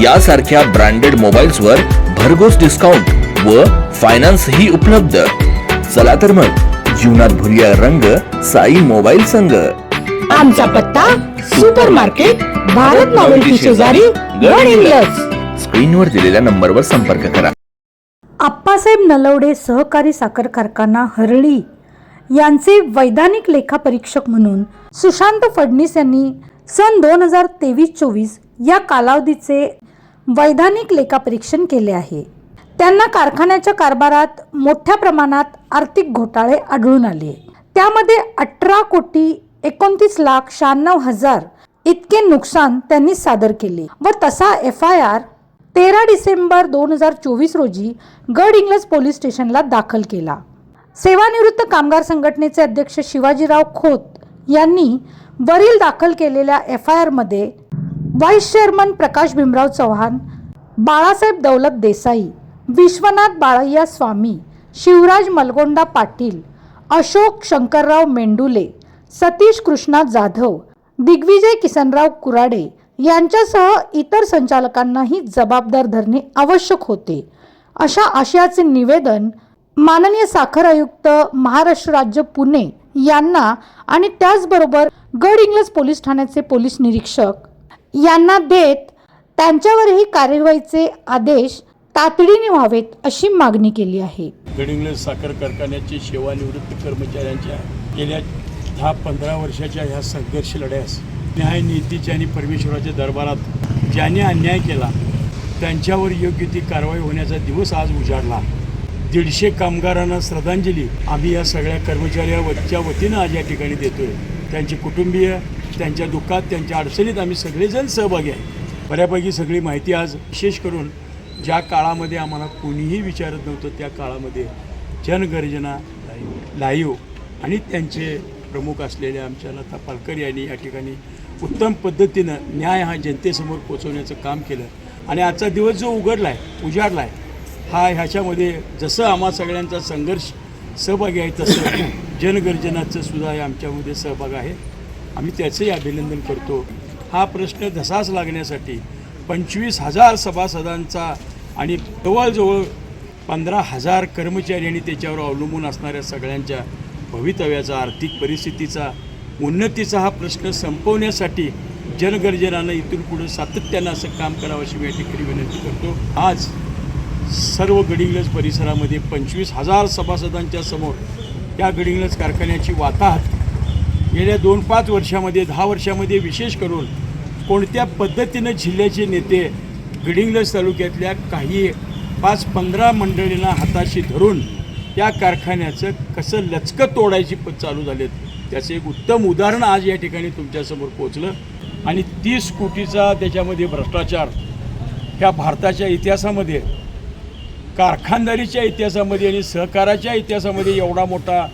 यासारख्या branded mobiles वर भरघोस डिस्काउंट व फायनान्स ही उपलब्ध. चला तर मग जीवनात भरूया रंग साई मोबाईल संघ. आमचा पत्ता सुपर मार्केट भारत नॉवेल्टी शेजारी गड हिंग्लज स्क्रीनवर दिलेल्या नंबरवर संपर्क करा. आप्पासाहेब नलवडे सहकारी साखर कारखाना हरळी यांचे वैधानिक लेखापरीक्षक म्हणून सुशांत फडणीस यांनी सन दोन हजार तेवीस चोवीस या कालावधीचे वैधानिक लेखापरीक्षण केले आहे. त्यांना कारखान्याच्या कारभारात मोठ्या प्रमाणात आर्थिक घोटाळे आढळून आले. त्यामध्ये अठरा कोटी एकोणतीस लाख शहाण्णव हजार इतके नुकसान त्यांनी सादर केले व तसा एफ आय आर तेरा डिसेंबर दोन हजार चोवीस रोजी गड इंग्लज पोलीस स्टेशनला दाखल केला. सेवानिवृत्त कामगार संघटनेचे अध्यक्ष शिवाजीराव खोत यांनी वरील दाखल केलेल्या एफ आय आरमध्ये व्हाईस चेअरमन प्रकाश भीमराव चव्हाण बाळासाहेब दौलत देसाई विश्वनाथ बाळय्या स्वामी शिवराज मलगोंडा पाटील अशोक शंकरराव मेंडुले सतीश कृष्णा जाधव दिग्विजय किसनराव कुराडे यांच्यासह इतर संचालकांनाही जबाबदार धरणे आवश्यक होते. अशा आशयाचे निवेदन माननीय साखर आयुक्त महाराष्ट्र राज्य पुणे यांना आणि त्याचबरोबर गड इंग्लज पोलीस ठाण्याचे पोलीस निरीक्षक यांना देत त्यांच्यावरही कार्यवाहीचे आदेश तातडीने व्हावेत अशी मागणी केली आहे. गडिंग्लज साखर कारखान्याचे सेवानिवृत्त कर्मचाऱ्यांच्या गेल्या दहा पंधरा वर्षाच्या ह्या संघर्ष लढ्यास न्याय नीतीच्या आणि परमेश्वराच्या दरबारात ज्याने अन्याय केला त्यांच्यावर योग्य ती कारवाई होण्याचा दिवस आज उजाडला. दीडशे कामगारांना श्रद्धांजली आम्ही या सगळ्या कर्मचाऱ्याच्या वतीनं आज या ठिकाणी देतोय. त्यांचे कुटुंबीय त्यांच्या दुःखात त्यांच्या अडचणीत आम्ही सगळेजण सहभागी आहे. बऱ्यापैकी सगळी माहिती आज विशेष करून ज्या काळामध्ये आम्हाला कोणीही विचारत नव्हतं त्या काळामध्ये जनगर्जना लाईव्ह आणि त्यांचे प्रमुख असलेल्या आमच्या लता पालकर यांनी या ठिकाणी उत्तम पद्धतीनं न्याय हा जनतेसमोर पोचवण्याचं काम केलं. आणि आजचा दिवस जो उघडला आहे उजाडला आहे हा ह्याच्यामध्ये जसं आम्हा सगळ्यांचा संघर्ष सहभागी आहे तसं जनगर्जनाचं सुद्धा आमच्यामध्ये सहभाग आहे. आम्ही त्याचंही अभिनंदन करतो. हा प्रश्न धसास लागण्यासाठी पंचवीस हजार सभासदांचा आणि जवळजवळ पंधरा हजार कर्मचारी आणि त्याच्यावर अवलंबून असणाऱ्या सगळ्यांच्या भवितव्याचा आर्थिक परिस्थितीचा उन्नतीचा हा प्रश्न संपवण्यासाठी जनगर्जनानं इथून पुढं सातत्यानं असं काम करावं अशी मी या ठिकाणी विनंती करतो. आज सर्व गडिंगलज परिसरामध्ये पंचवीस हजार सभासदांच्या समोर या गडिंगलज कारखान्याची वाताहत गेल्या दोन पाच वर्षामध्ये दहा वर्षामध्ये विशेष करून कोणत्या पद्धतीनं जिल्ह्याचे नेते गडिंग्लज तालुक्यातल्या काही पाच पंधरा मंडळींना हाताशी धरून या कारखान्याचं कसं लचकं तोडायची पद चालू झालेत त्याचं एक उत्तम उदाहरण आज या ठिकाणी तुमच्यासमोर पोचलं आणि तीस कोटीचा त्याच्यामध्ये भ्रष्टाचार ह्या भारताच्या इतिहासामध्ये कारखानदारीच्या इतिहासामध्ये आणि सहकाराच्या इतिहासामध्ये एवढा मोठा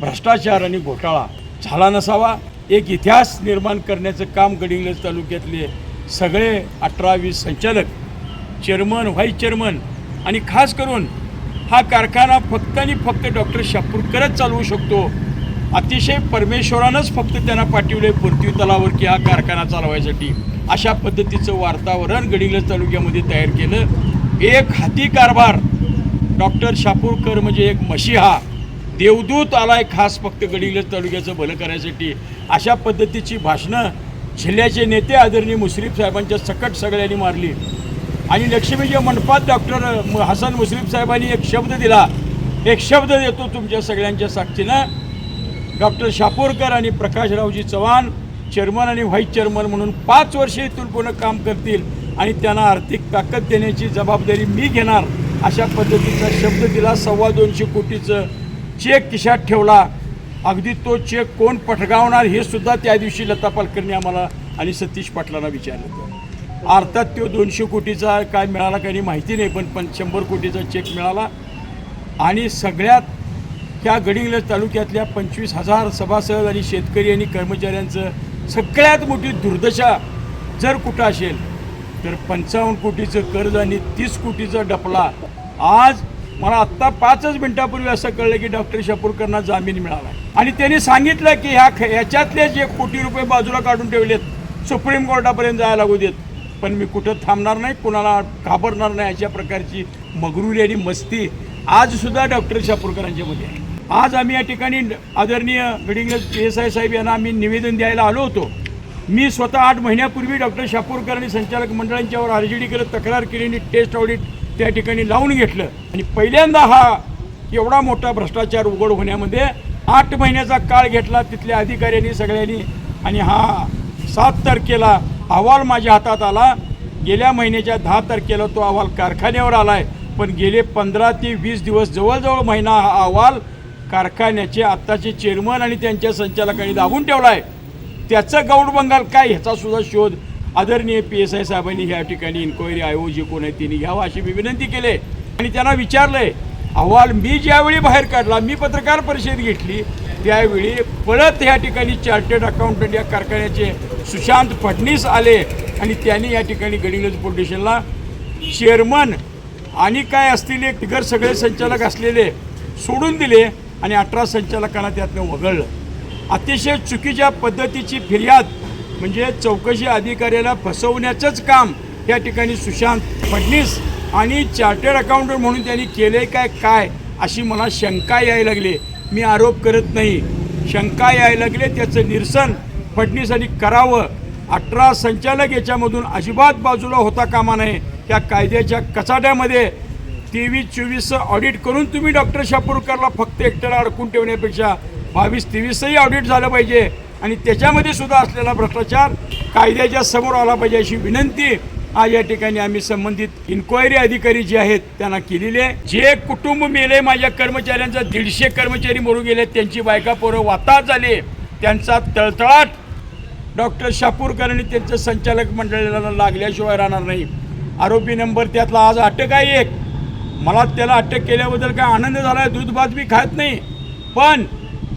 भ्रष्टाचार आणि घोटाळा झाला नसावा. एक इतिहास निर्माण करण्याचं काम गडिंग्लज तालुक्यातले सगळे अठरा वीस संचालक चेअरमन व्हाईस चेअरमन आणि खास करून हा कारखाना फक्त आणि फक्त डॉक्टर शापूरकरच चालवू शकतो. अतिशय परमेश्वरानंच फक्त त्यांना पाठवले पृथ्वी तलावर की हा कारखाना चालवायसाठी. अशा पद्धतीचं वातावरण गडिंग्लज तालुक्यामध्ये तयार केलं. एक हाती कारभार डॉक्टर शापूरकर म्हणजे एक मशिहा. देवदूत आलाय खास फक्त गडिंग्लज तालुक्याचं भलं करायसाठी. अशा पद्धतीची भाषणं जिल्ह्याचे नेते आदरणीय मुश्रीफ साहेबांच्या सकट सगळ्यांनी मारली. आणि लक्ष्मीच्या मंडपात डॉक्टर हसन मुश्रीफ साहेबांनी एक शब्द दिला. एक शब्द देतो तुमच्या सगळ्यांच्या साक्षीनं. डॉक्टर शापोरकर आणि प्रकाशरावजी चव्हाण चेअरमन आणि व्हाईस चेअरमन म्हणून पाच वर्षे इथून पूर्ण काम करतील आणि त्यांना आर्थिक ताकद देण्याची जबाबदारी मी घेणार अशा पद्धतीचा शब्द दिला. सव्वा दोनशे कोटीचं चेक खिशात ठेवला. अगदी तो चेक कोण पटगावणार हे सुद्धा त्या दिवशी लता पालकरने आम्हाला आणि सतीश पाटलांना विचारलं होतं. अर्थात तो दोनशे कोटीचा काय मिळाला काही माहिती नाही पण पण शंभर कोटीचा चेक मिळाला. आणि सगळ्यात त्या गडिंग्लज तालुक्यातल्या पंचवीस हजार सभासद आणि शेतकरी आणि कर्मचाऱ्यांचं सगळ्यात मोठी दुर्दशा जर कुठं असेल तर पंचावन्न कोटीचं कर्ज आणि तीस कोटीचा डपला. आज मला आत्ता पाचच मिनिटापूर्वी असं कळलं की डॉक्टर शपूरकरना जामीन मिळाला आणि त्यांनी सांगितलं की ह्या ख- ह्याच्यातले जे कोटी रुपये बाजूला काढून ठेवलेत सुप्रीम कोर्टापर्यंत जायला लागू देत. पण मी कुठं थांबणार नाही कुणाला घाबरणार नाही अशा प्रकारची मगरुरी आणि मस्ती आजसुद्धा डॉक्टर शापूरकरांच्यामध्ये आहे. आज आम्ही या ठिकाणी आदरणीय गडिंगज पी एस आय साहेब यांना आम्ही निवेदन द्यायला आलो होतो. मी स्वतः आठ महिन्यापूर्वी डॉक्टर शापूरकर आणि संचालक मंडळांच्यावर आर जी डी करत तक्रार केली आणि टेस्ट ऑडिट त्या ठिकाणी लावून घेतलं. आणि पहिल्यांदा हा एवढा मोठा भ्रष्टाचार उघड होण्यामध्ये आठ महिन्याचा काळ घेतला तिथल्या अधिकाऱ्यांनी सगळ्यांनी. आणि हा सात तारखेला अहवाल माझ्या हातात आला. गेल्या महिन्याच्या दहा तारखेला तो अहवाल कारखान्यावर आला आहे पण गेले पंधरा ते वीस दिवस जवळजवळ महिना हा अहवाल कारखान्याचे आत्ताचे चेअरमन आणि त्यांच्या संचालकांनी दाबून ठेवला आहे त्याचं गौड बंगाल काय ह्याचा सुद्धा शोध आदरणीय पी एस आय साहेबांनी ह्या ठिकाणी इन्क्वायरी आयोग जे कोण आहे त्यांनी घ्यावं अशी मी विनंती केली. आणि त्यांना विचारलंय अहवाल मी ज्यावेळी बाहेर काढला मी पत्रकार परिषद घेतली त्यावेळी परत ह्या ठिकाणी चार्टर्ड अकाउंटंट या कारखान्याचे सुशांत फडणीस आले आणि त्यांनी या ठिकाणी गडिंगज फाउंडेशनला चेअरमन आणि काय असतील एक तिघर सगळे संचालक असलेले सोडून दिले आणि अठरा संचालकांना त्यातनं वगळलं. अतिशय चुकीच्या पद्धतीची फिर्याद म्हणजे चौकशी अधिकाऱ्याला फसवण्याचंच काम या ठिकाणी सुशांत फडणीस आणि चार्टर्ड अकाउंटंट म्हणून त्यांनी केले काय काय अशी मला शंका यायला लागली. मी आरोप करत नाही. शंका यायला लागले त्याचं निरसन फडणीसांनी करावं. अठरा संचालक याच्यामधून अजिबात बाजूला होता कामा नये. त्या कायद्याच्या कचाट्यामध्ये तेवीस चोवीसचं ऑडिट करून तुम्ही डॉक्टर शापूरकरला फक्त एकट्याला अडकून ठेवण्यापेक्षा बावीस तेवीसही ऑडिट झालं पाहिजे. आणि त्याच्यामध्ये सुद्धा असलेला भ्रष्टाचार कायद्याच्या समोर आला पाहिजे अशी विनंती आज या ठिकाणी आम्ही संबंधित इन्क्वायरी अधिकारी जे आहेत त्यांना केलेली आहे. जे कुटुंब मेले माझ्या कर्मचाऱ्यांचा दीडशे कर्मचारी मरून गेले त्यांची बायका पोरं वाताहत झाले त्यांचा तळतळाट डॉक्टर शापूरकर आणि त्यांचं संचालक मंडळाला लागल्याशिवाय राहणार नाही. आरोपी नंबर त्यातला आज अटक आहे एक. मला त्याला अटक केल्याबद्दल काय आनंद झाला आहे दूध भात मी खात नाही. पण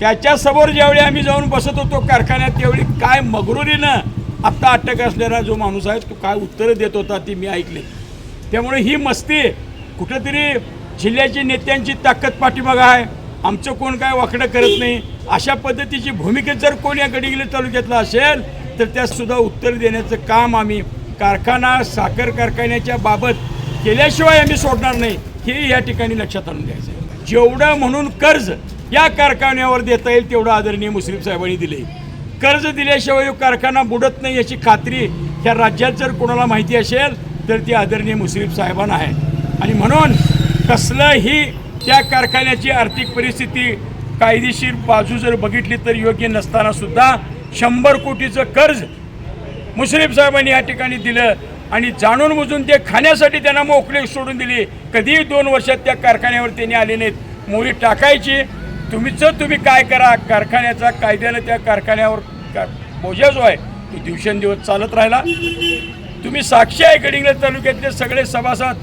त्याच्यासमोर ज्यावेळी आम्ही जाऊन बसत होतो कारखान्यात त्यावेळी काय मगरुरीनं आत्ता अटक असलेला जो माणूस आहे तो काय उत्तरं देत होता ती मी ऐकली. त्यामुळे ही मस्ती कुठंतरी जिल्ह्याची नेत्यांची ताकद पाठीमागं आहे. आमचं कोण काय वाकडं करत नाही. अशा पद्धतीची भूमिका जर कोण या गडिंगले तालुक्यातला असेल तर त्यातसुद्धा उत्तर देण्याचं काम आम्ही कारखाना साखर कारखान्याच्या बाबत केल्याशिवाय आम्ही सोडणार नाही. हे या ठिकाणी लक्षात आणून द्यायचं आहे. जेवढं म्हणून कर्ज या कारखान्यावर देता येईल तेवढं आदरणीय मुस्लिम साहेबांनी दिले कर्ज दिल्याशिवाय कारखाना बुडत नाही याची खात्री ह्या राज्यात जर कोणाला माहिती असेल तर ती आदरणीय मुस्लिम साहेबांना आहे. आणि म्हणून कसलंही त्या कारखान्याची आर्थिक परिस्थिती कायदेशीर बाजू जर बघितली तर योग्य नसताना सुद्धा शंभर कोटीचं कर्ज मुश्रीफ साहेबांनी या ठिकाणी दिलं आणि जाणून बुजून ते खाण्यासाठी त्यांना मोकळे सोडून दिली. कधीही दोन वर्षात त्या कारखान्यावर त्यांनी आले नाहीत. मोरी टाकायची तुम्हीचं तुम्ही काय करा? कारखान्याचा कायद्यानं त्या कारखान्यावर का बोजा जो आहे तो दिवसेंदिवस चालत राहिला. तुम्ही साक्षी आहे गडिंग्लज तालुक्यातले सगळे सभासद.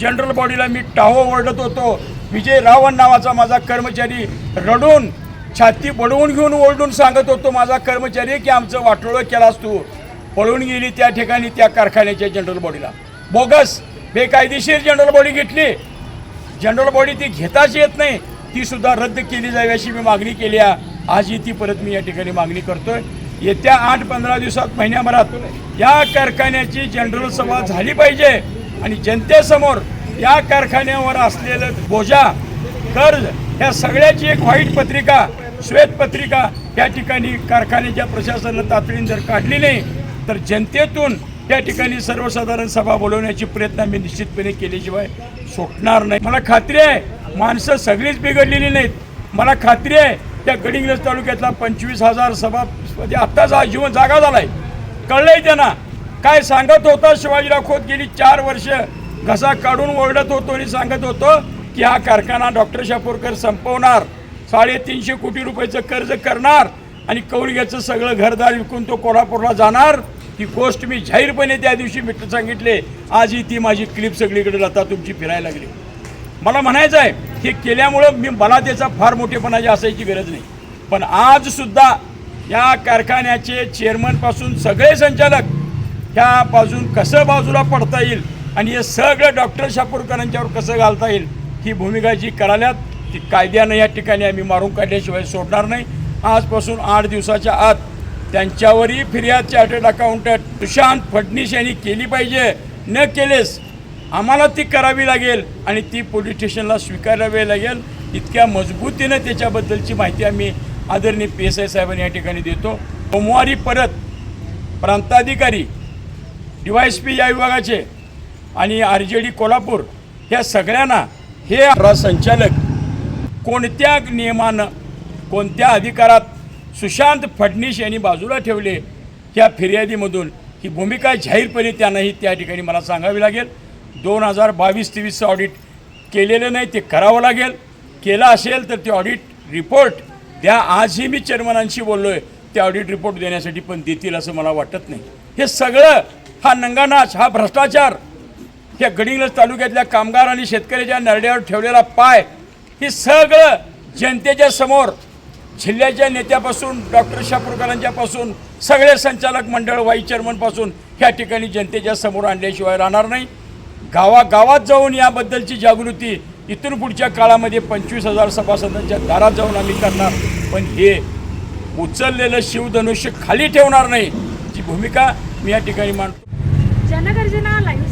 जनरल बॉडीला मी टाहो ओरडत होतो. विजय रावण नावाचा माझा कर्मचारी रडून छाती बडवून घेऊन ओरडून सांगत होतो माझा कर्मचारी की आमचं वाटोळं केलास तू. पळून गेली त्या ठिकाणी त्या कारखान्याच्या जनरल बॉडीला बोगस बेकायदेशीर जनरल बॉडी घेतली. जनरल बॉडी ती घेताच येत नाही. ती सुद्धा रद्द केली जावी अशी मी मागणी केली आहे. आजही ती परत मी या ठिकाणी मागणी करतोय. येत्या आठ पंधरा दिवसात महिन्याभरात या कारखान्याची जनरल सभा झाली पाहिजे आणि जनतेसमोर या कारखान्यावर असलेलं बोजा कर्ज ह्या सगळ्याची एक व्हाईट पत्रिका श्वेतपत्रिका या ठिकाणी कारखान्याच्या प्रशासनानं तातडीने जर काढली नाही तर जनतेतून या ठिकाणी सर्वसाधारण सभा बोलवण्याची प्रयत्न मी निश्चितपणे केल्याशिवाय सुटणार नाही. मला खात्री आहे माणसं सगळीच बिघडलेली नाहीत. मला खात्री आहे त्या गडिंग्रज तालुक्यातला पंचवीस हजार सभा म्हणजे आत्ताच हा जीवन जागा झालाय. कळलंय त्यांना. काय सांगत होता शिवाजीराव खोत गेली चार वर्ष घसा काढून ओरडत होतो आणि सांगत होतो की हा कारखाना डॉक्टर शापूरकर संपवणार साडेतीनशे कोटी रुपयाचं कर्ज करणार आणि कौलग्याचं सगळं घरदार विकून तो कोल्हापूरला जाणार. ही गोष्ट मी जाहीरपणे त्या दिवशी मित्र सांगितले. आजही ती माझी क्लिप सगळीकडे लता तुमची फिरायला लागली. मला म्हणायचं आहे हे केल्यामुळं मी मला त्याचा फार मोठेपणाची असायची गरज नाही. पण आजसुद्धा या कारखान्याचे चेअरमनपासून सगळे संचालक ह्या बाजून कसं बाजूला पडता येईल आणि हे सगळं डॉक्टर शापूरकरांच्यावर कसं घालता येईल ही भूमिका जी कराल्यात ती कायद्यानं या ठिकाणी आम्ही मारून काढल्याशिवाय सोडणार नाही. आजपासून आठ दिवसाच्या आत त्यांच्यावरही फिर्याद चार्टर्ड अकाउंटंट सुशांत फडणीस यांनी केली पाहिजे. न केलेस आम्हाला ती करावी लागेल आणि ती पोलीस स्टेशनला स्वीकारावी लागेल. इतक्या मजबूतीनं त्याच्याबद्दलची माहिती आम्ही आदरणीय पी एस आय साहेबांनी या ठिकाणी देतो. सोमवारी परत प्रांताधिकारी डी वाय एस पी या विभागाचे आणि आर जे डी कोल्हापूर ह्या सगळ्यांना हे अठरा संचालक कोणत्या नियमानं कोणत्या अधिकारात सुशांत फडणीस यांनी बाजूला ठेवले ह्या फिर्यादीमधून ही भूमिका जाहीरपणे त्यांनाही त्या ठिकाणी मला सांगावी लागेल. दोन हजार बावीस तेवीसचं ऑडिट केलेलं नाही ते करावं लागेल. केलं असेल तर ते ऑडिट रिपोर्ट द्या. आजही मी चेअरमनांशी बोललो आहे ते ऑडिट रिपोर्ट देण्यासाठी पण देतील असं मला वाटत नाही. हे सगळं हा नंगानाच हा भ्रष्टाचार या गडिंगलज तालुक्यातल्या कामगार आणि शेतकऱ्याच्या नरड्यावर ठेवलेला पाय हे सगळं जनतेच्या समोर जिल्ह्याच्या नेत्यापासून डॉक्टर शापूरकरांच्यापासून सगळे संचालक मंडळ वाईस चेअरमनपासून ह्या ठिकाणी जनतेच्या समोर आणल्याशिवाय राहणार नाही. गावागावात जाऊन याबद्दलची जागृती इथून पुढच्या काळामध्ये पंचवीस हजार सभासदांच्या दारात जाऊन आम्ही करणार. पण हे उचललेलं शिवधनुष्य खाली ठेवणार नाही जी भूमिका मी या ठिकाणी मांडतो. जनगर्जना लाईव्ह